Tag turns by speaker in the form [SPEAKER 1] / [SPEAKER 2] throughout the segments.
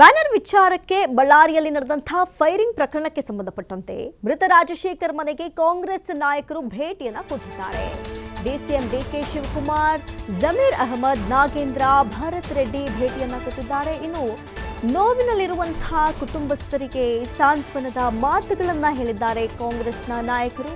[SPEAKER 1] Banner ವಿಚಾರಕ್ಕೆ ಬಳ್ಳಾರಿಯಲ್ಲಿ ನಡೆದಂತಹ ಫೈರಿಂಗ್ ಪ್ರಕರಣಕ್ಕೆ ಸಂಬಂಧಪಟ್ಟಂತೆ ಮೃತ ರಾಜಶೇಖರ್ ಮನೆಗೆ ಕಾಂಗ್ರೆಸ್ ನಾಯಕರು ಭೇಟಿಯನ್ನ ಕೊಟ್ಟಿದ್ದಾರೆ. ಡಿಸಿಎಂ ಡಿಕೆ ಶಿವಕುಮಾರ್, ಜಮೀರ್ ಅಹಮದ್, ನಾಗೇಂದ್ರ, ಭರತ್ ರೆಡ್ಡಿ ಭೇಟಿಯನ್ನ ಕೊಟ್ಟಿದ್ದಾರೆ. ಇನ್ನು ನೋವಿನಲ್ಲಿರುವಂತಹ ಕುಟುಂಬಸ್ಥರಿಗೆ ಸಾಂತ್ವನದ ಮಾತುಗಳನ್ನ ಹೇಳಿದ್ದಾರೆ ಕಾಂಗ್ರೆಸ್ನ ನಾಯಕರು.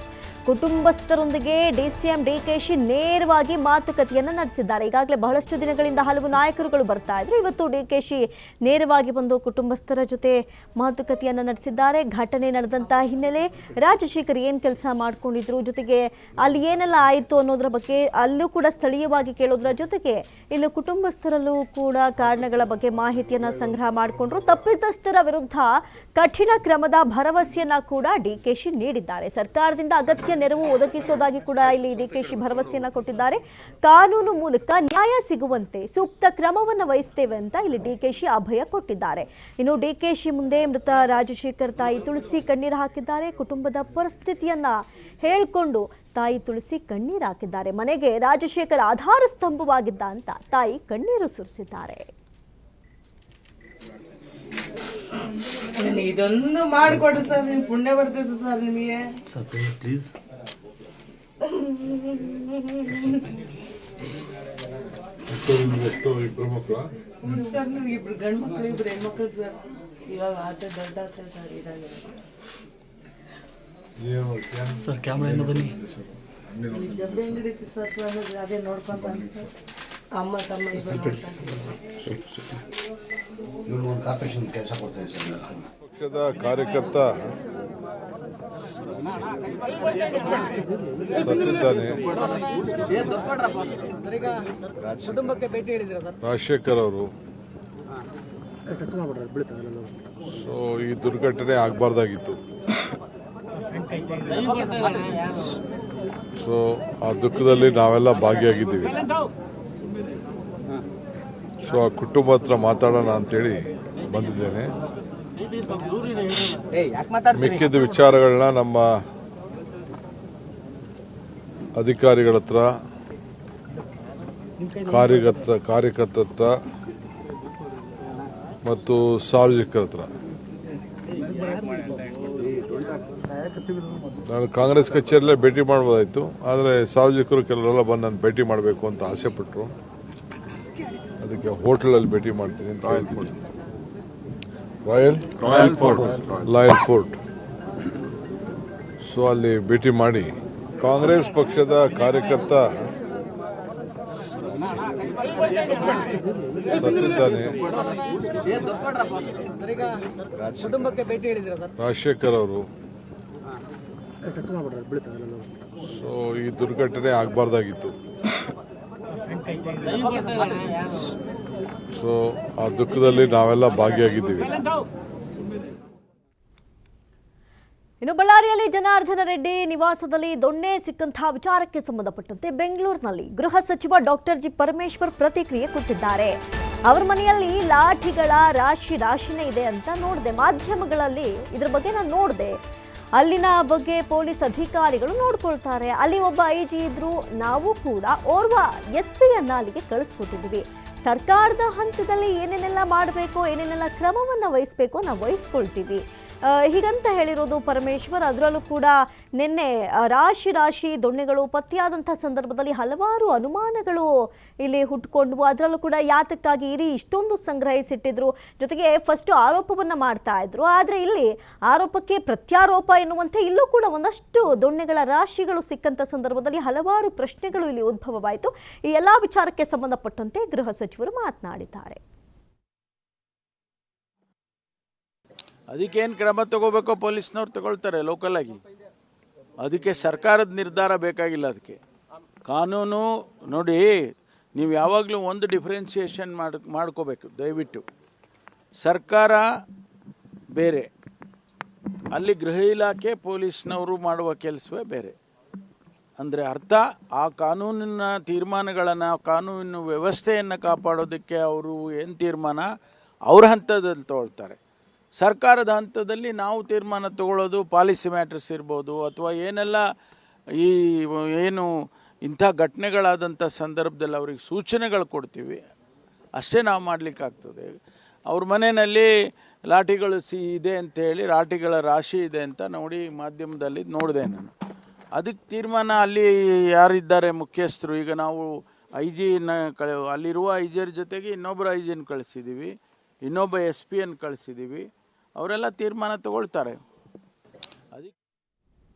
[SPEAKER 1] ಕುಟುಂಬಸ್ಥರೊಂದಿಗೆ ಡಿಸಿಎಂ ಡಿಕೆಶಿ ನೇರವಾಗಿ ಮಾತುಕತೆಯನ್ನು ನಡೆಸಿದ್ದಾರೆ. ಈಗಾಗಲೇ ಬಹಳಷ್ಟು ದಿನಗಳಿಂದ ಹಲವು ನಾಯಕರುಗಳು ಬರ್ತಾ ಇದ್ರು. ಇವತ್ತು ಡಿಕೆಶಿ ನೇರವಾಗಿ ಬಂದು ಕುಟುಂಬಸ್ಥರ ಜೊತೆ ಮಾತುಕತೆಯನ್ನು ನಡೆಸಿದ್ದಾರೆ. ಘಟನೆ ನಡೆದಂತಹ ಹಿನ್ನೆಲೆ ರಾಜಶೇಖರ್ ಏನು ಕೆಲಸ ಮಾಡ್ಕೊಂಡಿದ್ರು? ಜೊತೆಗೆ ಅಲ್ಲಿ ಏನೆಲ್ಲ ಆಯಿತು ಅನ್ನೋದ್ರ ಬಗ್ಗೆ ಅಲ್ಲೂ ಕೂಡ ಸ್ಥಳೀಯವಾಗಿ ಕೇಳೋದ್ರ ಜೊತೆಗೆ ಇಲ್ಲಿ ಕುಟುಂಬಸ್ಥರಲ್ಲೂ ಕೂಡ ಕಾರಣಗಳ ಬಗ್ಗೆ ಮಾಹಿತಿಯನ್ನು ಸಂಗ್ರಹ ಮಾಡಿಕೊಂಡ್ರು. ತಪ್ಪಿತಸ್ಥರ ವಿರುದ್ಧ ಕಠಿಣ ಕ್ರಮದ ಭರವಸೆಯನ್ನ ಕೂಡ ಡಿಕೆಶಿ ನೀಡಿದ್ದಾರೆ. ಸರ್ಕಾರದಿಂದ ಅಗತ್ಯ ನೆರವು ಒದಗಿಸೋದಾಗಿ ಕೂಡ ಇಲ್ಲಿ ಡಿ ಕೆ ಶಿ ಭರವಸೆಯನ್ನ ಕೊಟ್ಟಿದ್ದಾರೆ. ಕಾನೂನು ಮೂಲಕ ನ್ಯಾಯ ಸಿಗುವಂತೆ ಸೂಕ್ತ ಕ್ರಮವನ್ನು ವಹಿಸ್ತೇವೆ ಅಂತ ಇಲ್ಲಿ ಡಿ ಕೆ ಶಿ ಅಭಯ ಕೊಟ್ಟಿದ್ದಾರೆ. ಇನ್ನು ಡಿ ಕೆ ಶಿ ಮುಂದೆ ಮೃತ ರಾಜಶೇಖರ್ ತಾಯಿ ತುಳಸಿ ಕಣ್ಣೀರು ಹಾಕಿದ್ದಾರೆ. ಕುಟುಂಬದ ಪರಿಸ್ಥಿತಿಯನ್ನ ಹೇಳ್ಕೊಂಡು ತಾಯಿ ತುಳಸಿ ಕಣ್ಣೀರು ಹಾಕಿದ್ದಾರೆ. ಮನೆಗೆ ರಾಜಶೇಖರ್ ಆಧಾರ ಸ್ತಂಭವಾಗಿದ್ದ ಅಂತ ತಾಯಿ ಕಣ್ಣೀರು ಸುರಿಸಿದ್ದಾರೆ.
[SPEAKER 2] ಇದೊಂದು ಮಾಡಿಕೊಡು ಸರ್ ನೀವು ಪುಣ್ಯ ಬರ್ತೈತೆ ಸರ್ ನಿಮಗೆ
[SPEAKER 3] ಎಷ್ಟು ಇಬ್ಬರು ಮಕ್ಕಳು
[SPEAKER 2] ಸರ್ ನನಗೆ ಇಬ್ರು ಗಂಡು ಮಕ್ಕಳು ಇಬ್ರು ಹೆಣ್ಮಕ್ಳು ಸರ್. ಇವಾಗ ಆತ ದೊಡ್ಡ ಆತ ಸರ್ ಇದಾಗಿದೆ?
[SPEAKER 4] ಸರ್ ಕ್ಯಾಮ್ರಾಯಿಂದ ಬನ್ನಿ.
[SPEAKER 2] ಈ ಜಬ್ಬೆ ಅಂಗಡಿ ಸರ್ ಸರ್ ಅದೇ ನೋಡ್ಕೊಂತ ಅಮ್ಮ ತಮ್ಮ
[SPEAKER 3] ಪಕ್ಷದ ಕಾರ್ಯಕರ್ತ ಸತ್ತಿದ್ದಾನೆ. ರಾಜಶೇಖರ್ ಅವರು. ಸೊ ಈ ದುರ್ಘಟನೆ ಆಗಬಾರ್ದಾಗಿತ್ತು. ಸೊ ಆ ದುಃಖದಲ್ಲಿ ನಾವೆಲ್ಲ ಭಾಗಿಯಾಗಿದ್ದೀವಿ. ಸೊ ಆ ಕುಟುಂಬ ಹತ್ರ ಮಾತಾಡೋಣ ಅಂತೇಳಿ ಬಂದಿದ್ದೇನೆ. ಮಿಕ್ಕಿದ ವಿಚಾರಗಳನ್ನ ನಮ್ಮ ಅಧಿಕಾರಿಗಳ ಹತ್ರ ಕಾರ್ಯಕರ್ತ ಕಾರ್ಯಕರ್ತರ ಮತ್ತು ಸಾರ್ವಜನಿಕರ ಹತ್ರ. ನಾನು ಕಾಂಗ್ರೆಸ್ ಕಚೇರಿಯಲ್ಲೇ ಭೇಟಿ ಮಾಡಬಹುದಾಯ್ತು ಆದರೆ ಸಾರ್ವಜನಿಕರು ಕೆಲವರೆಲ್ಲ ಬಂದು ನಾನು ಭೇಟಿ ಮಾಡಬೇಕು ಅಂತ ಆಸೆ ಪಟ್ಟರು ಅದಕ್ಕೆ ಹೋಟೆಲಲ್ಲಿ ಭೇಟಿ ಮಾಡ್ತೀನಿ ಅಂತ ಹೇಳ್ತೀನಿ royal royal fort royal fort so ಅಲ್ಲಿ ಭೇಟಿ ಮಾಡಿ ಕಾಂಗ್ರೆಸ್ ಪಕ್ಷದ ಕಾರ್ಯಕರ್ತ ಸತ್ತಿದ್ದಾನೆ. ರಾಜಶೇಖರ್ ಅವರು. ಸೊ ಈ ದುರ್ಘಟನೆ ಆಗಬಾರ್ದಾಗಿತ್ತು. ಸೊ ಆ ದುಃಖದಲ್ಲಿ ನಾವೆಲ್ಲ ಭಾಗಿಯಾಗಿದ್ದೀವಿ.
[SPEAKER 1] ಇನ್ನು ಬಳ್ಳಾರಿಯಲ್ಲಿ ಜನಾರ್ದನ ರೆಡ್ಡಿ ನಿವಾಸದಲ್ಲಿ ದೊಣ್ಣೆ ಸಿಕ್ಕಂತಹ ವಿಚಾರಕ್ಕೆ ಸಂಬಂಧಪಟ್ಟಂತೆ ಬೆಂಗಳೂರಿನಲ್ಲಿ ಗೃಹ ಸಚಿವ ಡಾಕ್ಟರ್ ಜಿ ಪರಮೇಶ್ವರ್ ಪ್ರತಿಕ್ರಿಯೆ ಕೊಟ್ಟಿದ್ದಾರೆ. ಅವರ ಮನೆಯಲ್ಲಿ ಲಾಠಿಗಳ ರಾಶಿ ರಾಶಿನೇ ಇದೆ ಅಂತ ನೋಡಿದೆ. ಮಾಧ್ಯಮಗಳಲ್ಲಿ ಇದ್ರ ಬಗ್ಗೆ ನಾನು ನೋಡಿದೆ. ಅಲ್ಲಿನ ಬಗ್ಗೆ ಪೊಲೀಸ್ ಅಧಿಕಾರಿಗಳು ನೋಡ್ಕೊಳ್ತಾರೆ. ಅಲ್ಲಿ ಒಬ್ಬ ಐ ಜಿ ಇದ್ರು, ನಾವು ಕೂಡ ಓರ್ವ ಎಸ್ ಪಿಯನ್ನ ಅಲ್ಲಿಗೆ ಕಳಿಸ್ಕೊಟ್ಟಿದ್ವಿ ಸರ್ಕಾರದ ಹಂತದಲ್ಲಿ ಏನೇನೆಲ್ಲ ಮಾಡಬೇಕು, ಏನೇನೆಲ್ಲ ಕ್ರಮವನ್ನು ವಹಿಸಬೇಕು ನಾವು ವಹಿಸ್ಕೊಳ್ತೀವಿ. ಹೀಗಂತ ಹೇಳಿರೋದು ಪರಮೇಶ್ವರ್. ಅದರಲ್ಲೂ ಕೂಡ ನಿನ್ನೆ ರಾಶಿ ರಾಶಿ ದೊಣ್ಣೆಗಳು ಪತ್ತೆಯಾದಂಥ ಸಂದರ್ಭದಲ್ಲಿ ಹಲವಾರು ಅನುಮಾನಗಳು ಇಲ್ಲಿ ಹುಟ್ಕೊಂಡ್ವು ಅದರಲ್ಲೂ ಕೂಡ ಯಾತಕ್ಕಾಗಿ ಇರಿ ಇಷ್ಟೊಂದು ಸಂಗ್ರಹಿಸಿಟ್ಟಿದ್ರು. ಜೊತೆಗೆ ಫಸ್ಟ್ ಆರೋಪವನ್ನು ಮಾಡ್ತಾ ಇದ್ರು. ಆದರೆ ಇಲ್ಲಿ ಆರೋಪಕ್ಕೆ ಪ್ರತ್ಯಾರೋಪ ಎನ್ನುವಂತೆ ಇಲ್ಲೂ ಕೂಡ ಒಂದಷ್ಟು ದೊಣ್ಣೆಗಳ ರಾಶಿಗಳು ಸಿಕ್ಕಂಥ ಸಂದರ್ಭದಲ್ಲಿ ಹಲವಾರು ಪ್ರಶ್ನೆಗಳು ಇಲ್ಲಿ ಉದ್ಭವವಾಯಿತು. ಈ ಎಲ್ಲ ವಿಚಾರಕ್ಕೆ ಸಂಬಂಧಪಟ್ಟಂತೆ ಗೃಹ ಸಚಿವರು ಮಾತನಾಡಿದ್ದಾರೆ.
[SPEAKER 5] ಅದಕ್ಕೇನು ಕ್ರಮ ತಗೋಬೇಕೋ ಪೊಲೀಸ್ನವ್ರು ತಗೊಳ್ತಾರೆ ಲೋಕಲ್ ಆಗಿ. ಅದಕ್ಕೆ ಸರ್ಕಾರದ ನಿರ್ಧಾರ ಬೇಕಾಗಿಲ್ಲ ಅದಕ್ಕೆ. ಕಾನೂನು ನೋಡಿ, ನೀವು ಯಾವಾಗಲೂ ಒಂದು ಡಿಫ್ರೆನ್ಸಿಯೇಷನ್ ಮಾಡ್, ಮಾಡ್ಕೋಬೇಕು, ದಯವಿಟ್ಟು. ಸರ್ಕಾರ ಬೇರೆ. ಅಲ್ಲಿ ಗೃಹ ಇಲಾಖೆ ಪೊಲೀಸ್ನವರು ಮಾಡುವ ಕೆಲಸವೇ ಬೇರೆ. ಅಂದರೆ ಅರ್ಥ, ಆ ಕಾನೂನಿನ ತೀರ್ಮಾನಗಳನ್ನು ಕಾನೂನಿನ ವ್ಯವಸ್ಥೆಯನ್ನು ಕಾಪಾಡೋದಕ್ಕೆ ಅವರು ಏನು ತೀರ್ಮಾನ? ಅವ್ರ ಹಂತದಲ್ಲಿ ತಗೊಳ್ತಾರೆ. ಸರ್ಕಾರದ ಹಂತದಲ್ಲಿ ನಾವು ತೀರ್ಮಾನ ತಗೊಳ್ಳೋದು ಪಾಲಿಸಿ ಮ್ಯಾಟರ್ಸ್ ಇರ್ಬೋದು ಅಥವಾ ಏನೆಲ್ಲ ಈ ಏನು ಇಂಥ ಘಟನೆಗಳಾದಂಥ ಸಂದರ್ಭದಲ್ಲಿ ಅವ್ರಿಗೆ ಸೂಚನೆಗಳು ಕೊಡ್ತೀವಿ, ಅಷ್ಟೇ ನಾವು ಮಾಡಲಿಕ್ಕಾಗ್ತದೆ ಅವ್ರ ಮನೆಯಲ್ಲಿ ಲಾಠಿಗಳು ಸಿ ಇದೆ ಅಂತ ಹೇಳಿ, ಲಾಠಿಗಳ ರಾಶಿ ಇದೆ ಅಂತ ನೋಡಿ ಮಾಧ್ಯಮದಲ್ಲಿ ನೋಡಿದೆ ನಾನು. ಅದಕ್ಕೆ ತೀರ್ಮಾನ ಅಲ್ಲಿ ಯಾರಿದ್ದಾರೆ ಮುಖ್ಯಸ್ಥರು, ಈಗ ನಾವು ಐ ಜಿನ ಕಳ, ಅಲ್ಲಿರುವ ಐ ಜಿಯರ ಜೊತೆಗೆ ಇನ್ನೊಬ್ಬರು ಐ ಜಿಯನ್ನು ಕಳಿಸಿದ್ದೀವಿ, ಇನ್ನೊಬ್ಬ ಎಸ್ ಪಿಯನ್ನು ಕಳಿಸಿದ್ದೀವಿ. ಅವರೆಲ್ಲ ತೀರ್ಮಾನ ತಗೊಳ್ತಾರೆ.